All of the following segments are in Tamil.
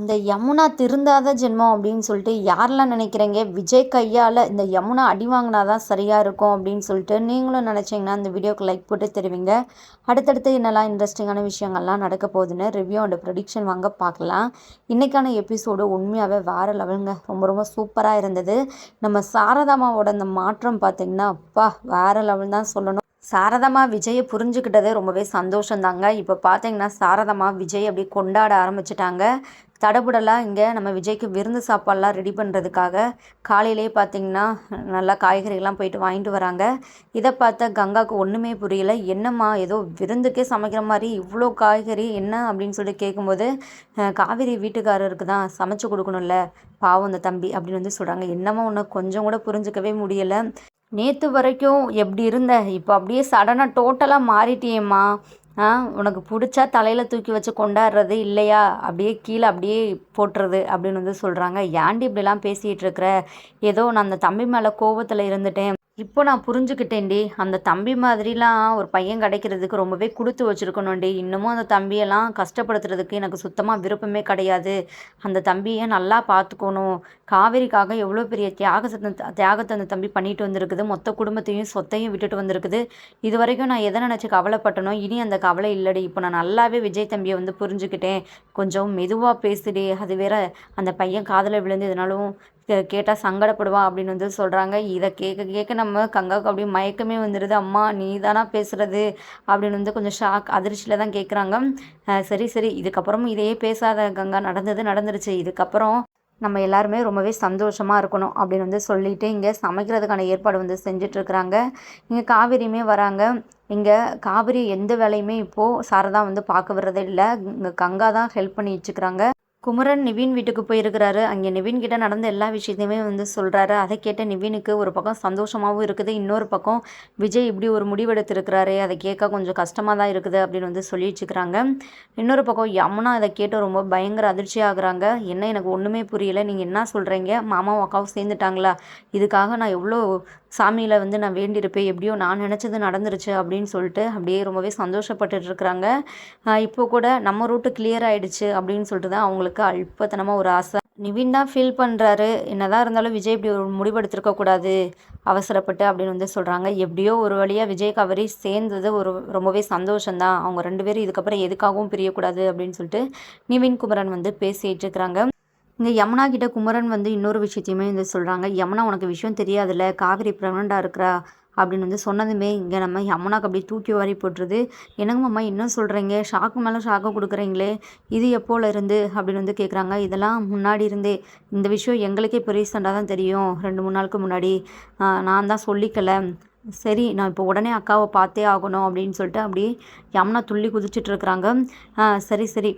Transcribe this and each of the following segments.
இந்த யமுனா திருந்தாத ஜென்மம் அப்படின்னு சொல்லிட்டு யாரெல்லாம் நினைக்கிறீங்க? விஜய் கையால் இந்த யமுனா அடி வாங்கினா தான் சரியாக இருக்கும் அப்படின்னு சொல்லிட்டு நீங்களும் நினச்சிங்கன்னா இந்த வீடியோக்கு லைக் போட்டு தெரிவிங்க. அடுத்தடுத்து என்னெல்லாம் இன்ட்ரெஸ்டிங்கான விஷயங்கள்லாம் நடக்க போகுதுன்னு ரிவ்யூ அண்ட் ப்ரொடிக்ஷன் வாங்க பார்க்கலாம். இன்றைக்கான எபிசோடு உண்மையாகவே வேறு லெவலுங்க ரொம்ப ரொம்ப சூப்பராக இருந்தது. நம்ம சாரதாமாவோட அந்த மாற்றம் பார்த்திங்கன்னா அப்பா வேறு லெவல் தான் சொல்லணும். சாரதாமா விஜயை புரிஞ்சுக்கிட்டதே ரொம்பவே சந்தோஷந்தாங்க இப்போ பார்த்தீங்கன்னா சாரதாமா விஜய் அப்படி கொண்டாட ஆரம்பிச்சிட்டாங்க. தடபுடலாக இங்கே நம்ம விஜய்க்கு விருந்து சாப்பாடெலாம் ரெடி பண்ணுறதுக்காக காலையிலே பார்த்திங்கன்னா நல்லா காய்கறிகள்லாம் போயிட்டு வாங்கிட்டு வராங்க. இதை பார்த்த கங்காவுக்கு ஒன்றுமே புரியல. என்னம்மா ஏதோ விருந்துக்கே சமைக்கிற மாதிரி இவ்வளோ காய்கறி என்ன அப்படின்னு சொல்லி கேட்கும்போது காவேரி வீட்டுக்காரருக்கு தான் சமைச்சு கொடுக்கணும்ல பாவம் அந்த தம்பி அப்படின்னு வந்து சொல்கிறாங்க என்னம்மா ஒன்று கொஞ்சம் கூட புரிஞ்சுக்கவே முடியலை. நேற்று வரைக்கும் எப்படி இருந்த? இப்போ அப்படியே சடனாக டோட்டலாக மாறிட்டியேம்மா. உனக்கு பிடிச்சா தலையில் தூக்கி வச்சு கொண்டாடுறது இல்லையா? அப்படியே கீழே அப்படியே போட்டுறது அப்படின்னு வந்து சொல்கிறாங்க ஏன்டி இப்படிலாம் பேசிகிட்டு இருக்கிற? ஏதோ நான் அந்த தம்பி மேலே கோபத்தில் இருந்துட்டேன். இப்போ நான் புரிஞ்சுக்கிட்டேன்டி. அந்த தம்பி மாதிரிலாம் ஒரு பையன் கிடைக்கிறதுக்கு ரொம்பவே கொடுத்து வச்சுருக்கணும்டி. இன்னமும் அந்த தம்பியெல்லாம் கஷ்டப்படுத்துறதுக்கு எனக்கு சுத்தமாக விருப்பமே கிடையாது. அந்த தம்பியை நல்லா பார்த்துக்கணும் காவேரிக்காக எவ்வளோ பெரிய தியாகத்தை தியாகத்தை அந்த தம்பி பண்ணிட்டு வந்திருக்குது. மொத்த குடும்பத்தையும் சொத்தையும் விட்டுட்டு வந்திருக்குது. இது வரைக்கும் நான் எதை நினச்சி கவலைப்பட்டனோ இனி அந்த கவலை இல்லடி. இப்போ நான் நல்லாவே விஜய் தம்பியை வந்து புரிஞ்சுக்கிட்டேன். கொஞ்சம் மெதுவாக பேசுடி. அது வேற அந்த பையன் காதில் விழுந்து இதனாலும் கேட்டால் சங்கடப்படுவான் அப்படின்னு வந்து சொல்கிறாங்க இதை கேட்க கேட்க நம்ம கங்காவுக்கு அப்படியே மயக்கமே வந்துடுது அம்மா நீ தானா பேசுகிறது அப்படின்னு வந்து கொஞ்சம் ஷாக் அதிர்ச்சியில் தான் கேட்குறாங்க சரி சரி. இதுக்கப்புறமும் இதையே பேசாத கங்கா நடந்தது நடந்துருச்சு. இதுக்கப்புறம் நம்ம எல்லாருமே ரொம்பவே சந்தோஷமாக இருக்கணும் அப்படின்னு வந்து சொல்லிவிட்டு இங்கே சமைக்கிறதுக்கான ஏற்பாடு வந்து செஞ்சிட்ருக்குறாங்க இங்கே காவேரியுமே வராங்க. இங்கே காவிரி எந்த வேலையுமே இப்போது சாரதா வந்து பார்க்க வர்றதே இல்லை. இங்கே கங்கா தான் ஹெல்ப் பண்ணி வச்சுக்கிறாங்க. குமரன் நிவின் வீட்டுக்கு போயிருக்கிறாரு. அங்கே நிவின் கிட்ட நடந்த எல்லா விஷயத்தையுமே வந்து சொல்கிறாரு அதை கேட்ட நிவினுக்கு ஒரு பக்கம் சந்தோஷமாகவும் இருக்குது. இன்னொரு பக்கம் விஜய் இப்படி ஒரு முடிவெடுத்திருக்கிறாரு அதை கேட்க கொஞ்சம் கஷ்டமாக தான் இருக்குது அப்படின்னு வந்து சொல்லி வச்சுக்கிறாங்க இன்னொரு பக்கம் யமுனா அதை கேட்டு ரொம்ப பயங்கர அதிர்ச்சி ஆகுறாங்க. என்ன எனக்கு ஒன்றுமே புரியல. நீங்கள் என்ன சொல்கிறீங்க மாமாவும் அக்காவும் சேர்ந்துட்டாங்களா? இதுக்காக நான் எவ்வளோ சாமியில் வந்து நான் வேண்டியிருப்பேன். எப்படியோ நான் நினச்சது நடந்துருச்சு அப்படின்னு சொல்லிட்டு அப்படியே ரொம்பவே சந்தோஷப்பட்டுட்டு இருக்கிறாங்க. இப்போ கூட நம்ம ரூட்டு கிளியர் ஆகிடுச்சு அப்படின்னு சொல்லிட்டு தான் அவங்களுக்கு அல்பத்தனமாக ஒரு ஆசை. நிவின் தான் ஃபீல் பண்ணுறாரு என்னதான் இருந்தாலும் விஜய் இப்படி ஒரு முடிவெடுத்திருக்கக்கூடாது அவசரப்பட்டு அப்படின்னு வந்து சொல்கிறாங்க எப்படியோ ஒரு வழியாக விஜய் கவரி சேர்ந்தது ஒரு ரொம்பவே சந்தோஷம்தான். அவங்க ரெண்டு பேரும் இதுக்கப்புறம் எதுக்காகவும் பிரியக்கூடாது அப்படின்னு சொல்லிட்டு நிவின் குமரன் வந்து பேசிகிட்டு இருக்கிறாங்க. இங்கே யமுனா கிட்ட குமரன் வந்து இன்னொரு விஷயத்தையுமே வந்து சொல்கிறாங்க யமுனா உனக்கு விஷயம் தெரியாதுல்ல? காவிரி ப்ரெக்னெண்ட்டாக இருக்கிறா? அப்படின்னு வந்து சொன்னதுமே இங்கே நம்ம யமுனாக்கு அப்படியே தூக்கி வாரி போட்டுருது. என்னங்க மாமா இன்னும் சொல்கிறீங்க ஷாக்கு மேலே ஷாக்கை கொடுக்குறீங்களே? இது எப்போல இருந்து? அப்படின்னு வந்து கேட்குறாங்க இதெல்லாம் முன்னாடி இருந்தே. இந்த விஷயம் எங்களுக்கே இப்போ ரீசெண்டாக தான் தெரியும். ரெண்டு மூணு நாளுக்கு முன்னாடி. நான் தான் சொல்லிக்கல. சரி நான் இப்போ உடனே அக்காவை பார்த்தே ஆகணும் அப்படின்னு சொல்லிட்டு அப்படியே யமுனா துள்ளி குதிச்சிட்ருக்குறாங்க சரி சரி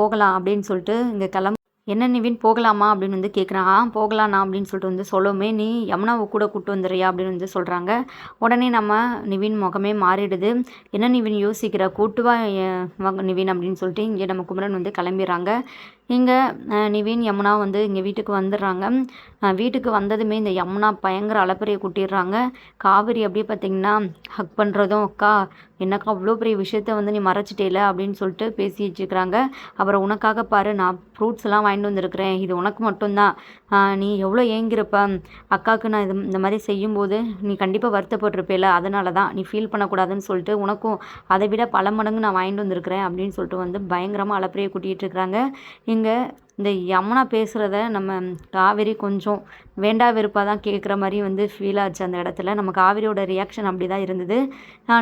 போகலாம் அப்படின்னு சொல்லிட்டு இங்கே கிளம்ப என்ன நிவின் போகலாமா அப்படின்னு வந்து கேட்குறான் ஆ போகலாண்ணா அப்படின்னு சொல்லிட்டு வந்து சொல்லவுமே நீ யமுனாவை கூட கூப்பிட்டு வந்துடுறியா அப்படின்னு வந்து சொல்கிறாங்க உடனே நம்ம நிவின் முகமே மாறிடுது. என்ன நிவின் யோசிக்கிற? கூட்டுவா நிவின் அப்படின்னு சொல்லிட்டு இங்கே நம்ம குமரன் வந்து கிளம்பிடுறாங்க. இங்கே நிவின் யமுனா வந்து இங்கே வீட்டுக்கு வந்துடுறாங்க. வீட்டுக்கு வந்ததுமே இந்த யமுனா பயங்கர அலப்பறையை கூட்டிடுறாங்க. காவிரி அப்படியே பார்த்திங்கன்னா ஹக் பண்ணுறதும் அக்கா என்னக்கா அவ்வளோ பெரிய விஷயத்த வந்து நீ மறைச்சிட்டேல? அப்படின்னு சொல்லிட்டு பேசி வச்சுக்கிறாங்க அப்புறம் உனக்காக பாரு நான் ஃப்ரூட்ஸ் எல்லாம் வாங்கிட்டு வந்திருக்கிறேன். இது உனக்கு மட்டும்தான். நீ எவ்வளோ ஏங்கிறப்ப அக்காவுக்கு நான் இது இந்த மாதிரி செய்யும்போது நீ கண்டிப்பாக வருத்தப்பட்டிருப்பேல அதனால தான் நீ ஃபீல் பண்ணக்கூடாதுன்னு சொல்லிட்டு உனக்கும் அதை விட பல மடங்கு நான் வாங்கிட்டு வந்திருக்கிறேன் அப்படின்னு சொல்லிட்டு வந்து பயங்கரமாக அலப்பறையை கூட்டிகிட்டு இருக்கிறாங்க இங்கே இந்த யமுனா பேசுகிறத நம்ம காவேரி கொஞ்சம் வேண்டா வெறுப்பாக தான் கேட்குற மாதிரி வந்து ஃபீல் ஆச்சு அந்த இடத்துல. நம்ம காவேரியோட ரியாக்ஷன் அப்படி தான் இருந்தது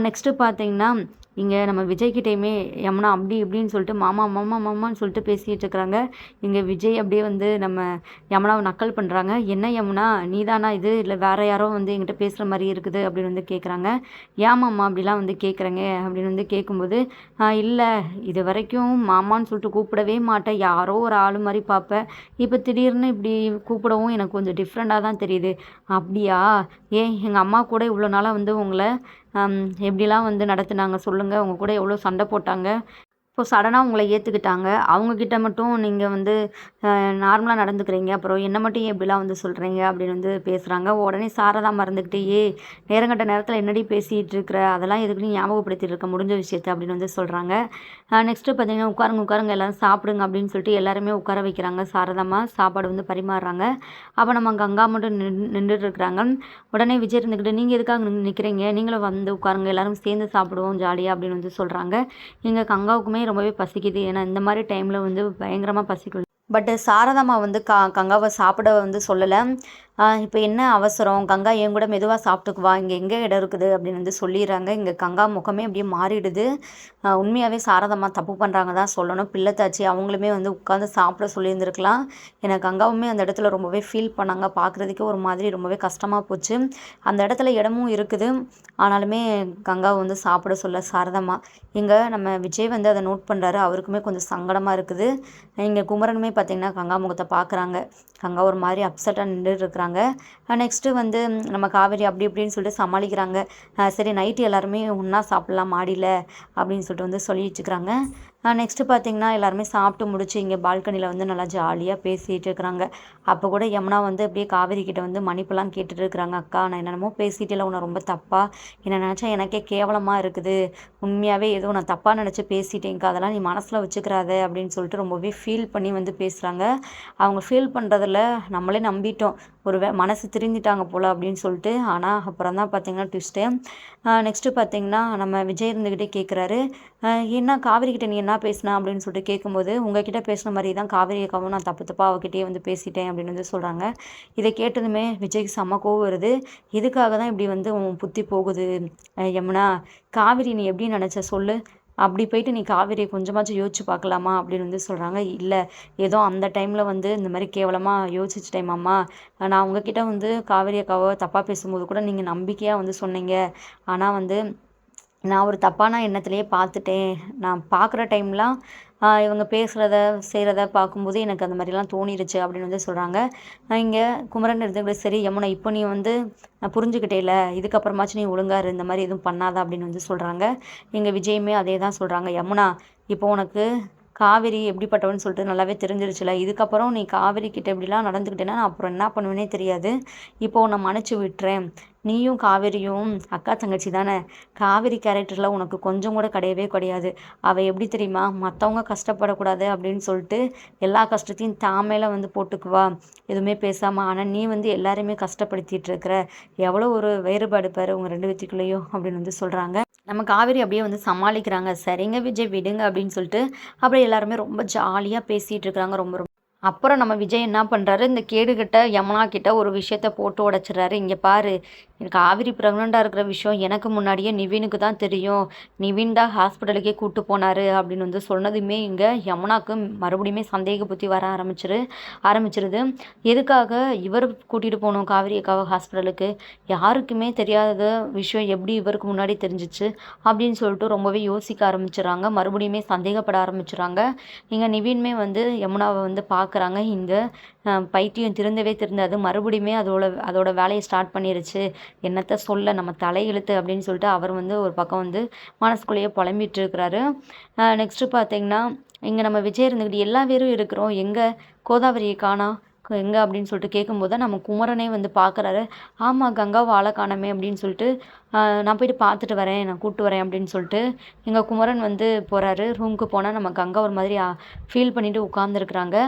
நெக்ஸ்ட்டு பார்த்தீங்கன்னா இங்கே நம்ம விஜய்கிட்டையுமே யமுனா அப்படி இப்படின்னு சொல்லிட்டு மாமா மாமா மாமான்னு சொல்லிட்டு பேசிகிட்டு இருக்கிறாங்க இங்கே விஜய் அப்படியே வந்து நம்ம யமுனாவை நக்கல் பண்ணுறாங்க என்ன யமுனா நீ தானா இது? இல்லை வேறு யாரோ வந்து எங்கிட்ட பேசுகிற மாதிரி இருக்குது அப்படின்னு வந்து கேட்குறாங்க ஏன் மாமா அப்படிலாம் வந்து கேட்குறேங்க அப்படின்னு வந்து கேட்கும்போது இல்லை இது வரைக்கும் மாமான்னு சொல்லிட்டு கூப்பிடவே மாட்டேன். யாரோ ஒரு ஆள் மாதிரி பார்ப்பேன் இப்போ திடீர்னு இப்படி கூப்பிடவும் எனக்கு கொஞ்சம் டிஃப்ரெண்ட்டாக தான் தெரியுது. அப்படியா? ஏன் எங்கள் அம்மா கூட இவ்வளோ நாளாக வந்து உங்களை எப்படிலாம் வந்து நடத்துனாங்க சொல்லுங்கள் உங்கள் கூட எவ்வளோ சண்டை போட்டாங்க. இப்போ சடனாக உங்களை ஏற்றுக்கிட்டாங்க அவங்கக்கிட்ட மட்டும் நீங்கள் வந்து நார்மலாக நடந்துக்கிறீங்க. அப்புறம் என்ன மட்டும் எப்படிலாம் இப்படிலாம் வந்து சொல்கிறீங்க அப்படின்னு வந்து பேசுகிறாங்க உடனே சாரதா மறந்துக்கிட்டேயே ஏ நேரங்கட்ட நேரத்தில் என்னடி பேசிகிட்டு இருக்கிற அதெல்லாம் எதுக்கு நீ ஞாபகப்படுத்திட்டு இருக்க? முடிஞ்ச விஷயத்த அப்படின்னு வந்து சொல்கிறாங்க நெக்ஸ்ட்டு பார்த்தீங்கன்னா உட்காருங்க உட்காருங்க எல்லோரும் சாப்பிடுங்க அப்படின்னு சொல்லிட்டு எல்லாருமே உட்கார வைக்கிறாங்க. சாரதாமா சாப்பாடு வந்து பரிமாறுறாங்க. அப்போ நம்ம கங்கா மட்டும் நின் நின்றுட்டு இருக்கிறாங்க உடனே விஜய் இருந்துக்கிட்டு நீங்கள் எதுக்காக நிற்கிறீங்க நீங்களும் வந்து உட்காருங்க எல்லோரும் சேர்ந்து சாப்பிடுவோம் ஜாலியாக அப்படின்னு வந்து சொல்கிறாங்க இங்கே கங்காவுக்குமே ரொம்பவே பசிக்குது. ஏன்னா இந்த மாதிரி டைமில் வந்து பயங்கரமாக பசிக்கும் பட் சாரதாமா வந்து கா கங்காவை சாப்பிட வந்து சொல்லலை. இப்போ என்ன அவசரம்? கங்கா என் கூட மெதுவாக சாப்பிட்டுக்குவா இங்கே எங்கே இடம் இருக்குது? அப்படின்னு வந்து சொல்லிடுறாங்க. இங்கே கங்கா முகமே அப்படியே மாறிடுது. உண்மையாகவே சாரதம்மா தப்பு பண்ணுறாங்க தான் சொல்லணும். பிள்ளைத்தாச்சி அவங்களுமே வந்து உட்காந்து சாப்பிட சொல்லியிருந்துருக்கலாம். ஏன்னா கங்காவுமே அந்த இடத்துல ரொம்பவே ஃபீல் பண்ணாங்க. பார்க்குறதுக்கே ஒரு மாதிரி ரொம்பவே கஷ்டமாக போச்சு. அந்த இடத்துல இடமும் இருக்குது. ஆனாலுமே கங்காவை வந்து சாப்பிட சொல்ல சாரதம்மா இங்கே நம்ம விஜய் வந்து அதை நோட் பண்ணுறாரு அவருக்குமே கொஞ்சம் சங்கடமாக இருக்குது. இங்கே குமரனுமே பார்த்திங்கன்னா கங்கா முகத்தை பார்க்குறாங்க கங்கா ஒரு மாதிரி அப்செட்டாக நின்றுட்டு இருக்கிறாங்க. நெக்ஸ்ட்டு வந்து நம்ம காவேரி அப்படி இப்படின்னு சொல்லிட்டு சமாளிக்கிறாங்க. சரி நைட்டு எல்லாருமே ஒன்றா சாப்பிட்லாம் மாடியில் அப்படின்னு சொல்லிட்டு வந்து சொல்லி வச்சுக்கிறாங்க நெக்ஸ்ட்டு பார்த்திங்கன்னா எல்லாருமே சாப்பிட்டு முடிச்சு இங்கே பால்கனியில் வந்து நல்லா ஜாலியாக பேசிகிட்டு இருக்கிறாங்க. அப்போ கூட யமுனா வந்து அப்படியே காவேரி கிட்ட வந்து மன்னிப்புலாம் கேட்டுட்டு இருக்கிறாங்க. அக்கா நான் என்னென்னமோ பேசிட்டே இல்லை உன்னை ரொம்ப தப்பாக என்ன நினச்சா எனக்கே கேவலமாக இருக்குது. உண்மையாகவே ஏதோ நான் தப்பாக நினச்சி பேசிட்டேங்க்கா அதெல்லாம் நீ மனசில் வச்சுக்கிறாத அப்படின்னு சொல்லிட்டு ரொம்பவே ஃபீல் பண்ணி வந்து பேசுகிறாங்க அவங்க ஃபீல் பண்ணுறதில் நம்மளே நம்பிட்டோம். ஒரு வே மனசு திருந்திட்டாங்க போல் அப்படின்னு சொல்லிட்டு. ஆனால் அப்புறம் தான் பார்த்தீங்கன்னா ட்விஸ்ட்டு நெக்ஸ்ட்டு பார்த்தீங்கன்னா நம்ம விஜய் இருந்துக்கிட்டே கேட்குறாரு என்ன காவிரி கிட்ட நீ என்ன என்ன பேசினா அப்படின்னு சொல்லிட்டு கேட்கும்போது உங்ககிட்ட பேசின மாதிரி தான் காவிரி அக்காவும் நான் தப்பு தப்பாக அவகிட்டே வந்து பேசிட்டேன் அப்படின்னு வந்து சொல்கிறாங்க இதை கேட்டதுமே விஜய்க்கு செம்ம கோவம் வருது. இதுக்காக தான் இப்படி வந்து உன் புத்தி போகுது யமுனா. காவிரி நீ எப்படி நினச்ச சொல்லு. அப்படி போயிட்டு நீ காவேரியை கொஞ்சமாச்சும் யோசிச்சு பார்க்கலாமா? அப்படின்னு வந்து சொல்கிறாங்க இல்லை ஏதோ அந்த டைமில் வந்து இந்த மாதிரி கேவலமாக யோசிச்சிட்டேன் மாமா. நான் உங்ககிட்ட வந்து காவேரி அக்காவை தப்பாக பேசும்போது கூட நீங்கள் நம்பிக்கையாக வந்து சொன்னீங்க. ஆனால் வந்து நான் ஒரு தப்பான எண்ணத்துலேயே பார்த்துட்டேன். நான் பார்க்குற டைம்லாம் இவங்க பேசுகிறத செய்கிறத பார்க்கும்போது எனக்கு அந்த மாதிரிலாம் தோணிருச்சு அப்படின்னு வந்து சொல்கிறாங்க இங்கே குமரன் இருந்தபடி சரி யமுனா இப்போ நீ வந்து நான் புரிஞ்சுக்கிட்டே இல்லை. இதுக்கப்புறமாச்சும் நீ ஒழுங்காரு இந்த மாதிரி எதுவும் பண்ணாத. அப்படின்னு வந்து சொல்கிறாங்க எங்கள் விஜயுமே அதே தான் சொல்கிறாங்க யமுனா இப்போ உனக்கு காவேரி எப்படிப்பட்டவன்னு சொல்லிட்டு நல்லாவே தெரிஞ்சிருச்சுல. இதுக்கப்புறம் நீ காவேரி கிட்ட இப்படிலாம் நடந்துக்கிட்டேன்னா நான் அப்புறம் என்ன பண்ணுவேனே தெரியாது. இப்போ உன்னை மன்னிச்சு விட்டுறேன். நீயும் காவேரியும் அக்கா தங்கச்சி தானே. காவேரி கேரக்டரில் உனக்கு கொஞ்சம் கூட கிடையவே கிடையாது. அவள் எப்படி தெரியுமா? மற்றவங்க கஷ்டப்படக்கூடாது அப்படின்னு சொல்லிட்டு எல்லா கஷ்டத்தையும் தாமேல வந்து போட்டுக்குவா. எதுவுமே பேசாமல் ஆனால் நீ வந்து எல்லாருமே கஷ்டப்படுத்திட்டு இருக்கிற. எவ்வளோ ஒரு வேறுபாடு பாரு உங்கள் ரெண்டு பேத்துக்குள்ளேயும் அப்படின்னு வந்து சொல்கிறாங்க நம்ம காவேரி அப்படியே வந்து சமாளிக்கிறாங்க. சரிங்க விஜய் விடுங்க அப்படின்னு சொல்லிட்டு அப்படியே எல்லாருமே ரொம்ப ஜாலியாக பேசிகிட்டு இருக்கிறாங்க. ரொம்ப ரொம்ப அப்புறம் நம்ம விஜய் என்ன பண்ணுறாரு இந்த கேடுகிட்ட யமுனா கிட்ட ஒரு விஷயத்த போட்டு உடச்சிட்றாரு. இங்கே பாரு எனக்கு காவிரி ப்ரெக்னெண்ட்டாக இருக்கிற விஷயம் எனக்கு முன்னாடியே நிவினுக்கு தான் தெரியும். நிவின் தான் ஹாஸ்பிட்டலுக்கே கூப்பிட்டு போனார் அப்படின்னு வந்து சொன்னதுமே இங்கே யமுனாக்கு மறுபடியுமே சந்தேக புத்தி வர ஆரம்பிச்சிரு ஆரம்பிச்சிருது. எதுக்காக இவர் கூட்டிகிட்டு போகணும் காவிரி அக்காவை ஹாஸ்பிட்டலுக்கு யாருக்குமே தெரியாத விஷயம் எப்படி இவருக்கு முன்னாடி தெரிஞ்சிச்சு அப்படின்னு சொல்லிட்டு ரொம்பவே யோசிக்க ஆரம்பிச்சிடுறாங்க. மறுபடியுமே சந்தேகப்பட ஆரம்பிச்சிடுறாங்க. இங்கே நிவின்மே வந்து யமுனாவை வந்து பார்க்க பார்க்குறாங்க இந்த பைத்தியம் திருந்தவே திருந்தாது. மறுபடியுமே அதோட அதோட வேலையை ஸ்டார்ட் பண்ணிருச்சு. என்னத்தை சொல்ல நம்ம தலையெழுத்து அப்படின்னு சொல்லிட்டு அவர் வந்து ஒரு பக்கம் வந்து மனசுக்குள்ளேயே புலம்பிட்டு இருக்கிறாரு. நெக்ஸ்ட்டு பார்த்தீங்கன்னா இங்கே நம்ம விஜய் இருந்துக்கிட்டு எல்லா பேரும் இருக்கிறோம். எங்கே கோதாவரியை காணா? எங்கே அப்படின்னு சொல்லிட்டு கேட்கும்போது நம்ம குமரனே வந்து பார்க்குறாரு ஆமாம் கங்கா வாழை காணமே அப்படின்னு சொல்லிட்டு நான் போயிட்டு பார்த்துட்டு வரேன் நான் கூப்பிட்டு வரேன் அப்படின்னு சொல்லிட்டு எங்கள் குமரன் வந்து போகிறாரு ரூமுக்கு போனால் நம்ம கங்கா ஒரு மாதிரி ஃபீல் பண்ணிவிட்டு உட்காந்துருக்குறாங்க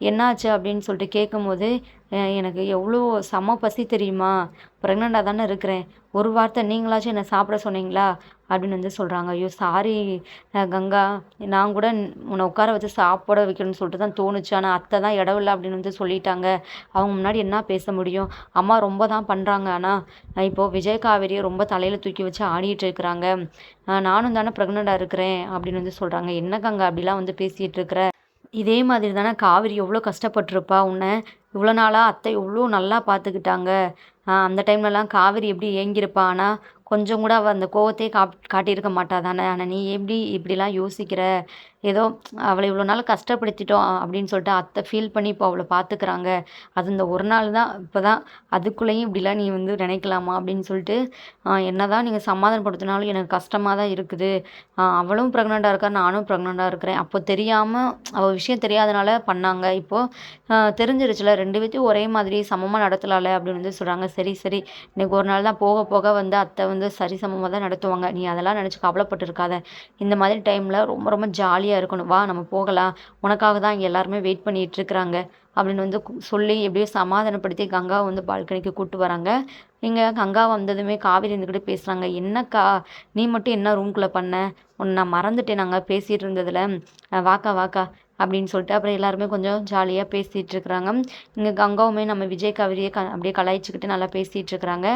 என்னாச்சு அப்படின்னு சொல்லிட்டு கேட்கும்போது எனக்கு எவ்வளோ செம பசி தெரியுமா? ப்ரெக்னெண்ட்டாக தானே இருக்கிறேன். ஒரு வார்த்தை நீங்களாச்சும் என்னை சாப்பிட சொன்னீங்களா? அப்படின்னு வந்து சொல்கிறாங்க ஐயோ சாரி கங்கா நான் கூட உன்னை உட்கார வச்சு சாப்பிட வைக்கணும்னு சொல்லிட்டு தான் தோணுச்சு. ஆனால் அத்தை தான் இடம் இல்லை அப்படின்னு வந்து சொல்லிட்டாங்க. அவங்க முன்னாடி என்ன பேச முடியும்? அம்மா ரொம்ப தான் பண்ணுறாங்க ஆனால் இப்போது விஜய் காவேரியை ரொம்ப தலையில் தூக்கி வச்சு ஆடிட்டு இருக்கிறாங்க. நானும் தானே ப்ரெக்னெண்ட்டாக இருக்கிறேன் அப்படின்னு வந்து சொல்கிறாங்க என்ன கங்கா அப்படிலாம் வந்து பேசிகிட்டு இருக்கிற? இதே மாதிரி தானே காவிரி எவ்வளோ கஷ்டப்பட்டிருப்பா. உன்னை இவ்வளோ நாளாக அத்தை எவ்வளோ நல்லா பார்த்துக்கிட்டாங்க. அந்த டைம்லலாம் காவிரி எப்படி ஏங்கியிருப்பா? ஆனால் கொஞ்சம் கூட அவள் அந்த கோவத்தையே காப் காட்டியிருக்க மாட்டாள் தானே? ஆனால் நீ எப்படி இப்படிலாம் யோசிக்கிற? ஏதோ அவளை இவ்வளோ நாள் கஷ்டப்படுத்திட்டோம் அப்படின்னு சொல்லிட்டு அத்தை ஃபீல் பண்ணி இப்போ அவளை பார்த்துக்கிறாங்க. அது இந்த ஒரு நாள் தான் இப்போ தான் அதுக்குள்ளேயும் இப்படிலாம் நீ வந்து நினைக்கலாமா அப்படின்னு சொல்லிட்டு என்ன தான் நீங்கள் சமாதானப்படுத்தினாலும் எனக்கு கஷ்டமாக தான் இருக்குது. அவளும் ப்ரெக்னெண்ட்டாக இருக்கா நானும் ப்ரெக்னெண்ட்டாக இருக்கிறேன். அப்போ தெரியாமல் அவள் விஷயம் தெரியாதனால பண்ணாங்க. இப்போது தெரிஞ்சிருச்சுல ரெண்டு பேர்த்தையும் ஒரே மாதிரி சமமாக நடத்தலாம்ல அப்படின்னு வந்து சொல்கிறாங்க சரி சரி. இன்னைக்கு ஒரு நாள் தான் போக போக வந்து அத்தை வந்து சரி சமமாக தான் நடத்துவாங்க. நீ அதெல்லாம் நினச்சி கவலைப்பட்டு இருக்காத இந்த மாதிரி டைமில் ரொம்ப ரொம்ப ஜாலியாக இருக்கணும். வா நம்ம போகலாம். உனக்காக தான் இங்கே எல்லாருமே வெயிட் பண்ணிகிட்டு இருக்கிறாங்க. அப்படின்னு வந்து சொல்லி எப்படியோ சமாதானப்படுத்தி கங்காவை வந்து பால்கனிக்கு கூப்பிட்டு வராங்க. இங்கே கங்கா வந்ததுமே காவேரி இருந்துக்கிட்டு பேசுகிறாங்க என்னக்கா நீ மட்டும் என்ன ரூம்குள்ளே பண்ண? உன்னை நான் மறந்துட்டேன். நாங்கள் பேசிகிட்டு இருந்ததில். வாக்கா வாக்கா. அப்படின்னு சொல்லிட்டு அப்புறம் எல்லாருமே கொஞ்சம் ஜாலியாக பேசிகிட்டு இருக்கிறாங்க. இங்கே கங்காவுமே நம்ம விஜய் காவிரியை க அப்படியே கலாய்ச்சிக்கிட்டு நல்லா பேசிகிட்டு இருக்கிறாங்க.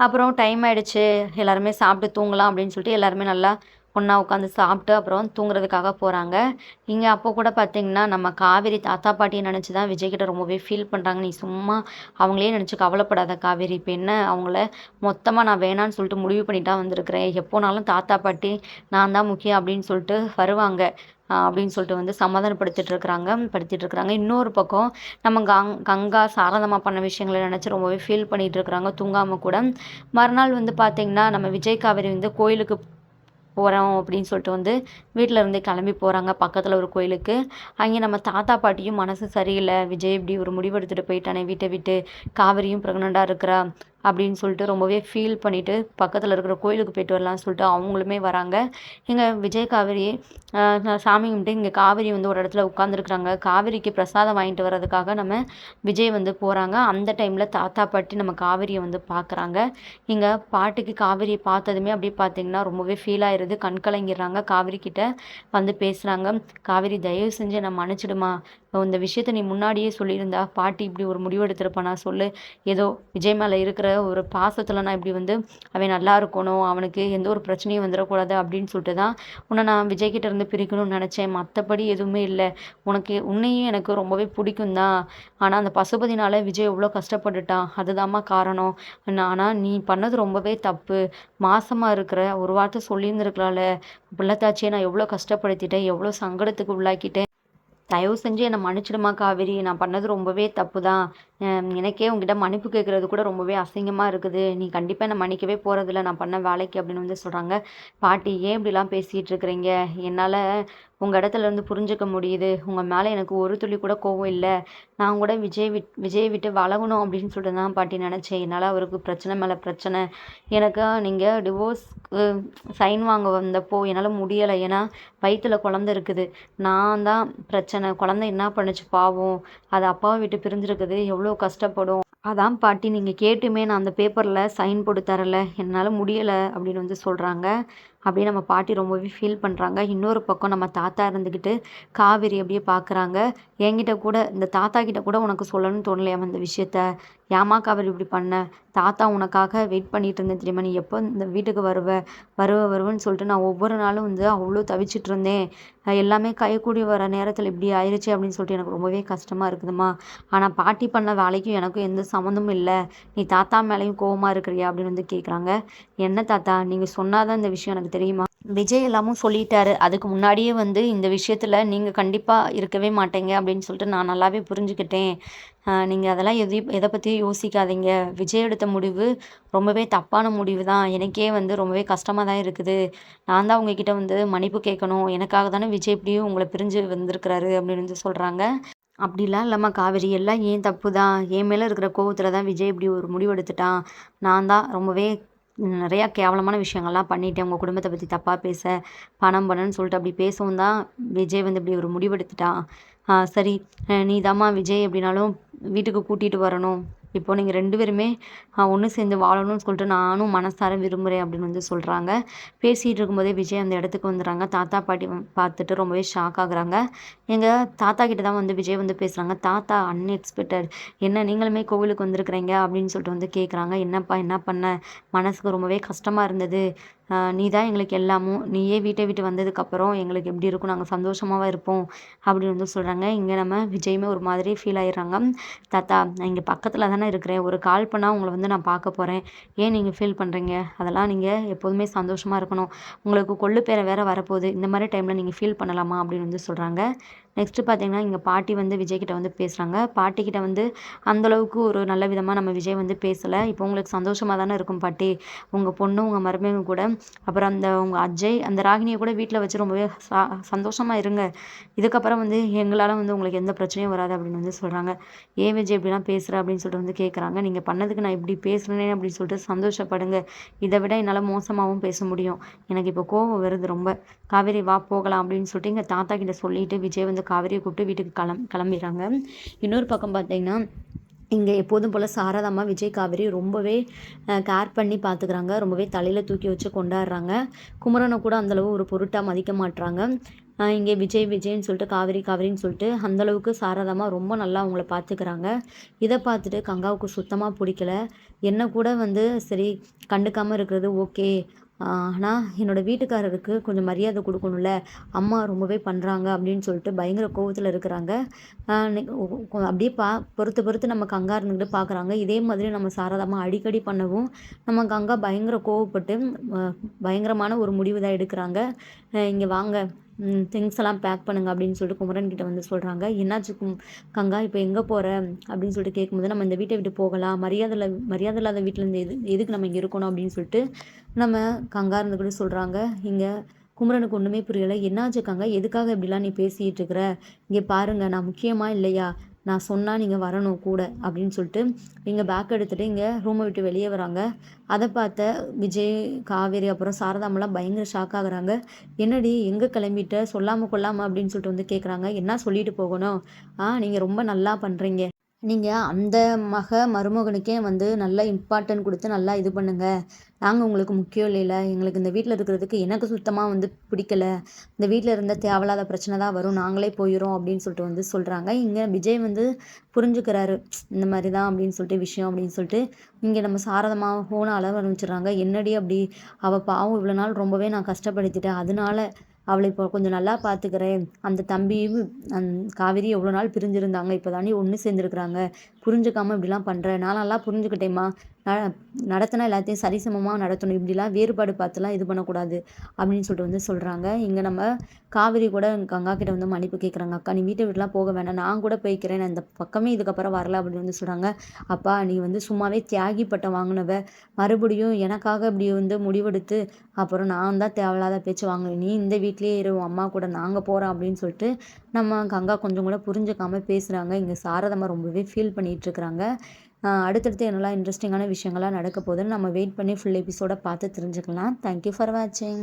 அப்புறம் டைம் ஆகிடுச்சு எல்லாருமே சாப்பிட்டு தூங்கலாம் அப்படின்னு சொல்லிட்டு எல்லாருமே நல்லா ஒன்றா உட்காந்து சாப்பிட்டு அப்புறம் தூங்குறதுக்காக போகிறாங்க இங்கே அப்போ கூட பார்த்திங்கன்னா நம்ம காவேரி தாத்தா பாட்டியை நினச்சி தான் விஜய்கிட்ட ரொம்பவே ஃபீல் பண்ணுறாங்க நீ சும்மா அவங்களே நினச்சி கவலைப்படாத காவேரி. இப்போ என்ன அவங்கள மொத்தமாக நான் வேணான்னு சொல்லிட்டு முடிவு பண்ணிட்டா வந்திருக்கிறேன். எப்போனாலும் தாத்தா பாட்டி நான் தான் முக்கியம் அப்படின்னு சொல்லிட்டு வருவாங்க. அப்படின்னு சொல்லிட்டு வந்து சமாதானப்படுத்திட்டு இருக்கிறாங்க. படுத்திட்டு இருக்கிறாங்க. இன்னொரு பக்கம் நம்ம கங் கங்கா சாரதமாக பண்ண விஷயங்களை நினச்சி ரொம்பவே ஃபீல் பண்ணிகிட்டு இருக்கிறாங்க. தூங்காமல் கூட. மறுநாள் வந்து பார்த்திங்கன்னா நம்ம விஜய் காவேரி வந்து கோயிலுக்கு போகிறோம் அப்படின்னு சொல்லிட்டு வந்து வீட்டில் இருந்தே கிளம்பி போகிறாங்க பக்கத்தில் ஒரு கோயிலுக்கு. அங்கே நம்ம தாத்தா பாட்டியும் மனசு சரியில்லை. விஜய் இப்படி ஒரு முடிவு எடுத்துகிட்டு போயிட்டானே. வீட்டை விட்டு காவிரியும் ப்ரெக்னெண்ட்டாக இருக்கிறா. அப்படின்னு சொல்லிட்டு ரொம்பவே ஃபீல் பண்ணிவிட்டு பக்கத்தில் இருக்கிற கோயிலுக்கு போயிட்டு வரலாம்னு சொல்லிட்டு அவங்களுமே வராங்க. இங்கே விஜய் காவேரி சாமி கும்பிட்டு இங்கே காவேரி வந்து ஒரு இடத்துல உட்காந்துருக்குறாங்க காவேரிக்கு பிரசாதம் வாங்கிட்டு வர்றதுக்காக நம்ம விஜய் வந்து போகிறாங்க அந்த டைமில் தாத்தா பாட்டி நம்ம காவேரியை வந்து பார்க்குறாங்க இங்கே பாட்டுக்கு காவேரியை பார்த்ததுமே அப்படியே பார்த்தீங்கன்னா ரொம்பவே ஃபீல் ஆயிடுது கண் கலங்கிடுறாங்க. காவேரி கிட்ட வந்து பேசுகிறாங்க காவேரி தயவு செஞ்சு நம்ம மன்னிச்சிடுமா. இந்த விஷயத்த நீ முன்னாடியே சொல்லியிருந்தா பாட்டி இப்படி ஒரு முடிவு எடுத்திருப்பானா சொல்லு. ஏதோ விஜய் மேலே இருக்கிற ஒரு பாசத்தில் நான் இப்படி வந்து அவன் நல்லா இருக்கணும் அவனுக்கு எந்த ஒரு பிரச்சனையும் வந்துடக்கூடாது அப்படின்னு சொல்லிட்டு தான் உன்னை நான் விஜய்கிட்ட இருந்து பிரிக்கணும்னு நினச்சேன். மற்றபடி எதுவுமே இல்லை. உனக்கு உன்னையும் எனக்கு ரொம்பவே பிடிக்கும் தான். ஆனால் அந்த பசுபதினால விஜய் எவ்வளோ கஷ்டப்பட்டுட்டான். அதுதாம்மா காரணம். ஆனால் நீ பண்ணது ரொம்பவே தப்பு. மாசமாக இருக்கிற ஒரு வார்த்தை சொல்லியிருந்துருக்கலாம்ல. பிள்ளைத்தாச்சியை நான் எவ்வளோ கஷ்டப்படுத்திட்டேன் எவ்வளோ சங்கடத்துக்கு உள்ளாக்கிட்டேன். தயவு செஞ்சு என்னை மன்னிச்சிடுமா காவேரி? நான் பண்ணது ரொம்பவே தப்பு தான் எனக்கே உங்ககிட்ட மன்னிப்பு கேட்குறது கூட ரொம்பவே அசிங்கமாக இருக்குது. நீ கண்டிப்பாக என்னை மன்னிக்கவே போகிறதில்ல நான் பண்ண வேலைக்கு அப்படின்னு வந்து சொல்கிறாங்க பாட்டி ஏன் இப்படிலாம் பேசிகிட்டு இருக்கிறீங்க? என்னால் உங்கள் இடத்துல இருந்து புரிஞ்சுக்க முடியுது. உங்கள் மேலே எனக்கு ஒரு துளி கூட கோவம் இல்லை. நான் கூட விஜய் விட் விஜய் விட்டு வளகணும் அப்படின்னு சொல்லிட்டு தான் பாட்டி நினச்சேன். என்னால் அவருக்கு பிரச்சனை மேலே பிரச்சனை. எனக்கு நீங்கள் டிவோர்ஸ் சைன் வாங்க வந்தப்போ என்னால் முடியலை. ஏன்னா வயிற்றில் குழந்த இருக்குது. நான் தான் பிரச்சனை. குழந்த என்ன பண்ணுச்சு பாவம். அது அப்பாவை விட்டு பிரிஞ்சிருக்குது. எவ்வளோ கஷ்டப்படும். அதான் பாட்டி நீங்கள் கேட்டுமே நான் அந்த பேப்பரில் சைன் போட்டு தரல. என்னால் முடியலை அப்படின்னு வந்து சொல்கிறாங்க அப்படியே நம்ம பாட்டி ரொம்பவே ஃபீல் பண்ணுறாங்க இன்னொரு பக்கம் நம்ம தாத்தா இருந்துக்கிட்டு காவேரி அப்படியே பார்க்குறாங்க என்கிட்ட கூட இந்த தாத்தா கிட்ட கூட உனக்கு சொல்லணும்னு தோணலையா அந்த விஷயத்த? ஏமா காவேரி இப்படி பண்ண? தாத்தா உனக்காக வெயிட் பண்ணிட்டு இருந்தேன் தெரியுமா? நீ எப்போ இந்த வீட்டுக்கு வருவ? வருவ வருவேன்னு சொல்லிட்டு நான் ஒவ்வொரு நாளும் வந்து அவ்வளோ தவிச்சிட்டு இருந்தேன். எல்லாமே கைக்கூடி வர நேரத்தில் இப்படி ஆயிடுச்சு அப்படின்னு சொல்லிட்டு எனக்கு ரொம்பவே கஷ்டமாக இருக்குதுமா ஆனால் பாட்டி பண்ண வேலைக்கும் எனக்கும் எந்த சம்மந்தமும் இல்லை. நீ தாத்தா மேலேயும் கோவமாக இருக்கிறியா அப்படின்னு வந்து கேட்குறாங்க என்ன தாத்தா? நீங்கள் சொன்னாதான் இந்த விஷயம் எனக்கு தெரியுமா? விஜய் எல்லாமும் சொல்லிட்டாரு. அதுக்கு முன்னாடியே வந்து இந்த விஷயத்தில் நீங்கள் கண்டிப்பாக இருக்கவே மாட்டீங்க அப்படின்னு சொல்லிட்டு நான் நல்லாவே புரிஞ்சுக்கிட்டேன். நீங்கள் அதெல்லாம் எதையும் எதை பற்றியும் யோசிக்காதீங்க. விஜய் எடுத்த முடிவு ரொம்பவே தப்பான முடிவு தான். எனக்கே வந்து ரொம்பவே கஷ்டமாக தான் இருக்குது. நான் தான் உங்ககிட்ட வந்து மன்னிப்பு கேட்கணும். எனக்காக தானே விஜய் இப்படியும் உங்களை பிரிஞ்சு வந்திருக்கிறாரு அப்படின்னு வந்து சொல்கிறாங்க அப்படிலாம் இல்லாமல் காவேரி. எல்லாம் ஏன் தப்பு தான்? என் மேலே இருக்கிற கோவத்தில் தான் விஜய் இப்படி ஒரு முடிவு எடுத்துட்டான். நான் தான் ரொம்பவே நிறையா கேவலமான விஷயங்கள்லாம் பண்ணிவிட்டு உங்கள் குடும்பத்தை பற்றி தப்பாக பேச பணம் பணம்னு சொல்லிட்டு அப்படி பேசவும் தான் விஜய் வந்து இப்படி ஒரு முடிவெடுத்துட்டான் சரி. நீ தாம்மா விஜய் எப்படினாலும் வீட்டுக்கு கூட்டிகிட்டு வரணும். இப்போ நீங்கள் ரெண்டு பேருமே ஒன்று சேர்ந்து வாழணும்னு சொல்லிட்டு நானும் மனசார விரும்புகிறேன் அப்படின்னு வந்து சொல்கிறாங்க பேசிகிட்டு இருக்கும்போதே விஜய் அந்த இடத்துக்கு வந்துடுறாங்க. தாத்தா பாட்டி பார்த்துட்டு ரொம்பவே ஷாக் ஆகுறாங்க. எங்கள் தாத்தா கிட்ட தான் வந்து விஜய் வந்து பேசுகிறாங்க தாத்தா அன்எக்ஸ்பெக்டட் என்ன நீங்களுமே கோவிலுக்கு வந்திருக்கிறீங்க? அப்படின்னு சொல்லிட்டு வந்து கேட்குறாங்க என்னப்பா என்ன பண்ண? மனசுக்கு ரொம்பவே கஷ்டமாக இருந்தது. நீ தான் எங்களுக்கு எல்லாமும். நீயே வீட்டை விட்டு வந்ததுக்கப்புறம் எங்களுக்கு எப்படி இருக்கும்? நாங்கள் சந்தோஷமாவா இருப்போம் அப்படின்னு வந்து சொல்கிறாங்க இங்கே நம்ம விஜயுமே ஒரு மாதிரி ஃபீல் ஆயிடுறாங்க. தாத்தா நான் இங்கே பக்கத்தில் தானே இருக்கிறேன். ஒரு கால் பண்ணால் உங்களை வந்து நான் பார்க்க போகிறேன் ஏன் நீங்கள் ஃபீல் பண்ணுறீங்க அதெல்லாம் நீங்கள் எப்போதுமே சந்தோஷமாக இருக்கணும். உங்களுக்கு கொள்ளு பேரை வேறு வரப்போகுது. இந்த மாதிரி டைமில் நீங்கள் ஃபீல் பண்ணலாமா அப்படின்னு வந்து சொல்கிறாங்க நெக்ஸ்ட்டு பார்த்தீங்கன்னா இங்கே பாட்டி வந்து விஜய்கிட்ட வந்து பேசுகிறாங்க பாட்டிக்கிட்ட வந்து அந்தளவுக்கு ஒரு நல்ல விதமாக நம்ம விஜய் வந்து பேசலை. இப்போ உங்களுக்கு சந்தோஷமாக தானே இருக்கும் பாட்டி? உங்கள் பொண்ணு உங்கள் மருமகன் கூட. அப்புறம் அந்த உங்கள் அஜய் அந்த ராகினியை கூட வீட்டில் வச்சு ரொம்பவே சா சந்தோஷமாக இருங்க. இதுக்கப்புறம் வந்து எங்களால் வந்து உங்களுக்கு எந்த பிரச்சனையும் வராது அப்படின்னு வந்து சொல்கிறாங்க ஏன் விஜய் இப்படிலாம் பேசுகிற அப்படின்னு சொல்லிட்டு வந்து கேட்குறாங்க நீங்கள் பண்ணதுக்கு நான் இப்படி பேசுகிறேனே அப்படின்னு சொல்லிட்டு சந்தோஷப்படுங்க. இதை விட என்னால் மோசமாகவும் பேச முடியும். எனக்கு இப்போ கோவம் வருது ரொம்ப. காவேரி வா போகலாம் அப்படின்னு சொல்லிட்டு எங்கள் தாத்தா கிட்ட சொல்லிட்டு விஜய் வந்து காவேரியை கூப்பிட்டு வீட்டுக்கு கிளம் கிளம்பிடுறாங்க. இன்னொரு பக்கம் பார்த்தீங்கன்னா இங்கே எப்போதும் போல் சாரதாம்மா விஜய் காவேரி ரொம்பவே கேர் பண்ணி பார்த்துக்கிறாங்க. ரொம்பவே தலையில் தூக்கி வச்சு கொண்டாடுறாங்க. குமரனை கூட அந்தளவு ஒரு பொருட்டாக மதிக்க மாட்டுறாங்க இங்கே விஜய் விஜய்ன்னு சொல்லிட்டு காவேரி காவேரின்னு சொல்லிட்டு அந்தளவுக்கு சாரதாமா ரொம்ப நல்லா அவங்கள பார்த்துக்கிறாங்க. இதை பார்த்துட்டு கங்காவுக்கு சுத்தமாக பிடிக்கல. என்ன கூட வந்து சரி கண்டுக்காமல் இருக்கிறது ஓகே. ஆனால் என்னோடய வீட்டுக்காரருக்கு கொஞ்சம் மரியாதை கொடுக்கணும்ல. அம்மா ரொம்பவே பண்ணுறாங்க அப்படின்னு சொல்லிட்டு பயங்கர கோவத்தில் இருக்கிறாங்க. அப்படியே பா பொறுத்து பொறுத்து நம்ம கங்கா இருந்துக்கிட்டு பார்க்குறாங்க இதே மாதிரி நம்ம சாரதாமா அடிக்கடி பண்ணவும் நம்ம கங்கா பயங்கர கோவப்பட்டு பயங்கரமான ஒரு முடிவு தான் எடுக்கிறாங்க. இங்கே வாங்க. திங்ஸ் எல்லாம் பேக் பண்ணுங்க அப்படின்னு சொல்லிட்டு குமரன் கிட்ட வந்து சொல்கிறாங்க என்னாச்சு கங்கா இப்போ எங்கே போகிற அப்படின்னு சொல்லிட்டு கேட்கும்போது நம்ம இந்த வீட்டை விட்டு போகலாம். மரியாதை மரியாதை இல்லாத வீட்டிலேருந்து எது எதுக்கு நம்ம இங்கே இருக்கணும் அப்படின்னு சொல்லிட்டு நம்ம கங்கா இருந்து கூட சொல்கிறாங்க இங்கே குமரனுக்கு ஒன்றுமே புரியலை. என்னாச்சு கங்கா? எதுக்காக இப்படிலாம் நீ பேசிகிட்டு இருக்கிற? இங்கே பாருங்கள் நான் முக்கியமாக இல்லையா? நான் சொன்னால் நீங்கள் வரணும் கூட அப்படின்னு சொல்லிட்டு இங்கே பேக் எடுத்துகிட்டு இங்கே ரூமை விட்டு வெளியே வராங்க. அதை பார்த்த விஜய் காவேரி அப்புறம் சாரதாமெல்லாம் பயங்கர ஷாக் ஆகுறாங்க. என்னடி எங்கே கிளம்பிட்ட? சொல்லாமல் கொள்ளாமல் அப்படின்னு சொல்லிட்டு வந்து கேட்குறாங்க என்ன சொல்லிட்டு போகணும்? ஆ நீங்கள் ரொம்ப நல்லா பண்ணுறீங்க நீங்கள் அந்த மக மருமகனுக்கே வந்து நல்லா இம்பார்ட்டன்ட் கொடுத்து நல்லா இது பண்ணுங்கள் நாங்கள் உங்களுக்கு முக்கியம் இல்லைல்ல எங்களுக்கு இந்த வீட்டில் இருக்கிறதுக்கு எனக்கு சுத்தமாக வந்து பிடிக்கல. இந்த வீட்டில் இருந்த தேவையில்லாத பிரச்சனை தான் வரும். நாங்களே போயிடும் அப்படின்னு சொல்லிட்டு வந்து சொல்கிறாங்க இங்கே விஜய் வந்து புரிஞ்சுக்கிறாரு. இந்த மாதிரி தான் அப்படின்னு சொல்லிட்டு விஷயம் அப்படின்னு சொல்லிட்டு இங்கே நம்ம சாரதமாக போன அளவு ஆரம்பிச்சிடுறாங்க என்னடி அப்படி? அவள் பாவம் இவ்வளோ நாள் ரொம்பவே நான் கஷ்டப்படுத்திட்டேன். அதனால அவளை இப்போ கொஞ்சம் நல்லா பார்த்துக்கிறேன். அந்த தம்பியும் அந் காவேரி எவ்வளோ நாள் பிரிஞ்சிருந்தாங்க. இப்போ தானே ஒன்று சேர்ந்துருக்குறாங்க. புரிஞ்சுக்காமல் இப்படிலாம் பண்ணுற நான் நல்லா புரிஞ்சுக்கிட்டேம்மா நடத்தினா எல்லாத்தையும் சரிசமமாக நடத்தணும். இப்படிலாம் வேறுபாடு பார்த்துலாம் இது பண்ணக்கூடாது அப்படின்னு சொல்லிட்டு வந்து சொல்கிறாங்க இங்கே நம்ம காவிரி கூட கங்கா கிட்ட வந்து மன்னிப்பு கேட்குறாங்க அக்கா நீ வீட்டை விட்டுலாம் போக வேண்டாம் நான் கூட போய்க்கிறேன். நான் இந்த பக்கமே இதுக்கப்புறம் வரல அப்படின்னு வந்து சொல்கிறாங்க அப்பா நீ வந்து சும்மாவே தியாகி பட்டம் வாங்கினவ மறுபடியும் எனக்காக இப்படி வந்து முடிவெடுத்து அப்புறம் நான் தான் தேவையில்லாத பேச்சு வாங்கினேன் நீ இந்த வீட்லேயே இரு. அம்மா கூட நாங்கள் போகிறோம் அப்படின்னு சொல்லிட்டு நம்ம கங்கா கொஞ்சம் கூட புரிஞ்சுக்காமல் பேசுகிறாங்க இங்கே சாரதம்மா ரொம்பவே ஃபீல் பண்ணிகிட்ருக்குறாங்க அடுத்தடுத்து என்னெல்லாம் இன்ட்ரெஸ்டிங்கான விஷயங்கள்லாம் நடக்க போகுதுன்னு நம்ம வெயிட் பண்ணி ஃபுல் எபிசோடை பார்த்து தெரிஞ்சுக்கலாம். தேங்க்யூ ஃபார் வாட்சிங்